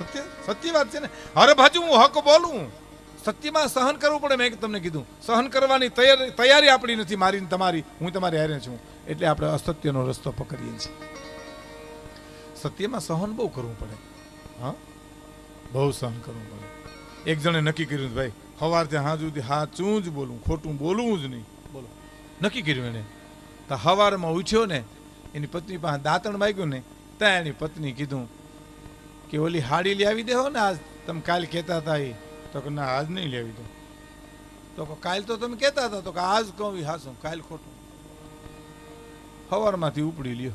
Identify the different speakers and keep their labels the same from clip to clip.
Speaker 1: સત્ય સત્ય વાત છે ને? હર બાજુ હું હક બોલું. સત્યમાં સહન કરવું પડે, મેં તમને કીધું. સહન કરવાની તૈયારી તૈયારી આપણી નથી મારી તમારી, હું તમારી હારે છું. એટલે આપણે અસત્યનો રસ્તો પકડીએ છીએ. સત્યમાં સહન બહુ કરવું પડે. હા? બહુ સહન કરવું પડે. એક જણે નક્કી કર્યું ભાઈ સવારથી હા સુધી હાચું જ બોલું, ખોટું બોલવું જ નહીં. બોલો. નક્કી કર્યું એને તો સવારમાં ઉઠ્યો ને, એની પત્ની પાસે દાંતણ માગ્યું ને, ત્યાં એની પત્ની કીધું કે ઓલી હાડી લેવી દેહો ને આજ. તમે કાલ કહેતા હતા એ. તો કે ના, આજ નહીં લેવી દો તો કે કાલ તો તમે કહેતા હતા, તો કે આજ કહું હાસું, કાલ ખોટું. સવારમાંથી ઉપડી લ્યો.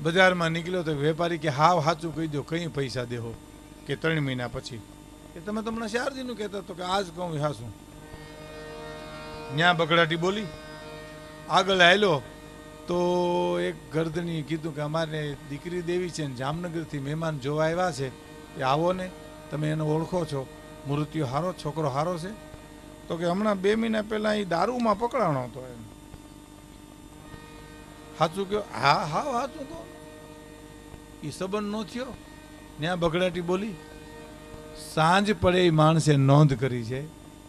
Speaker 1: બજારમાં નીકળ્યો તો વેપારી કે હાવ સાચું કહી દો કઈ પૈસા દેહો? કે ત્રણ મહિના પછી. કે તમે તમને શારજીનું કહેતા તો કે આજ કહું હાસું. ન્યા બગડાટી બોલી. આગળ આવેલો તો એક ગર્દની કીધું કે અમારે દીકરી દેવી છે ને જામનગરથી મહેમાન જોવા આવ્યા છે, એ આવો ને, તમે એને ઓળખો છો, મૃત્યુ હારો, છોકરો હારો છે. તો કે હમણાં બે મહિના પહેલાં એ દારૂમાં પકડાણો હતો એમ. સાચું કહો હા હા સાચું કહો. એ સંબંધ નો થયો. ત્યાં બગડાટી બોલી, સાંજ પડે એ માણસે નોંધ કરી છે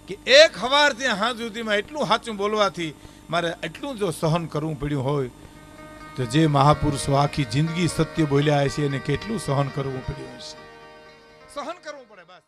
Speaker 1: કે એક હવાર ત્યાં હાથ સુધીમાં એટલું સાચું બોલવાથી મારે એટલું જો સહન કરવું પડ્યું હોય, તો જે મહાપુરુષો આખી જિંદગી સત્ય બોલ્યા છે એને કેટલું સહન કરવું પડ્યું હશે? સહન કરવું પડે બસ.